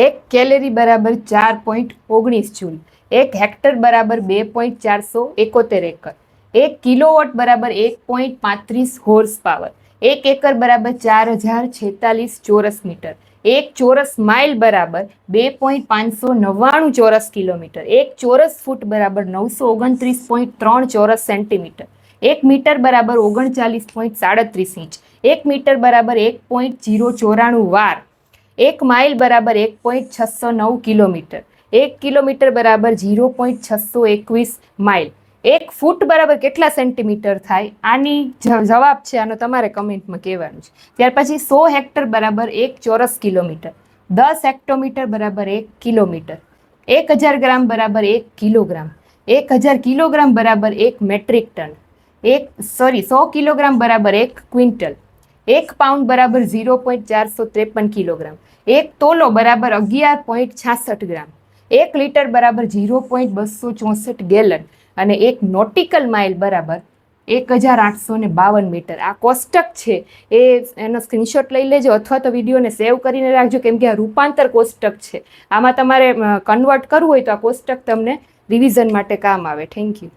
એક કેલેરી બરાબર ચાર પોઈન્ટ ઓગણીસ જૂલ, એક હેક્ટર બરાબર બે પોઈન્ટ ચારસો એકોતેર એકર, એક કિલોવોટ બરાબર એક પોઈન્ટ પાંત્રીસ હોર્સ પાવર એક એકર બરાબર ચાર હજાર છેતાલીસ ચોરસ મીટર, એક ચોરસ માઇલ બરાબર બે પોઈન્ટ પાંચસો નવ્વાણું ચોરસ કિલોમીટર, એક ચોરસ ફૂટ બરાબર નવસો ઓગણત્રીસ પોઈન્ટ ત્રણ ચોરસ સેન્ટીમીટર, એક મીટર બરાબર ઓગણચાલીસ પોઈન્ટ સાડત્રીસ ઇંચ, એક મીટર બરાબર એક પોઈન્ટ જીરો ચોરાણું વાર એક માઇલ બરાબર એક પોઈન્ટ છસો નવ કિલોમીટર. એક કિલોમીટર બરાબર ઝીરો પોઈન્ટ છસો એકવીસ માઇલ. એક ફૂટ બરાબર કેટલા સેન્ટીમીટર થાય? આની જવાબ છે, આનો તમારે કમેન્ટમાં કહેવાનું છે. ત્યાર પછી સો હેક્ટર બરાબર એક ચોરસ કિલોમીટર. દસ હેક્ટોમીટર બરાબર એક કિલોમીટર. એક હજાર ગ્રામ બરાબર એક કિલોગ્રામ. એક હજાર કિલોગ્રામ બરાબર એક મેટ્રિક ટન. એક, સોરી, સો કિલોગ્રામ બરાબર એક ક્વિન્ટલ. એક પાઉન્ડ બરાબર ઝીરો પોઈન્ટ ચારસો ત્રેપન કિલોગ્રામ. એક તોલો બરાબર અગિયાર પોઈન્ટ છાસઠ ગ્રામ. એક લીટર બરાબર ઝીરો પોઈન્ટ બસો ચોસઠ ગેલન અને એક નોટિકલ માઇલ બરાબર એક હજાર આઠસો ને બાવન મીટર. આ કોષ્ટક છે, એ એનો સ્ક્રીનશોટ લઈ લેજો અથવા તો વિડીયોને સેવ કરીને રાખજો, કેમ કે આ રૂપાંતર કોષ્ટક છે. આમાં તમારે કન્વર્ટ કરવું હોય તો આ કોષ્ટક તમને રિવિઝન માટે કામ આવે. Thank you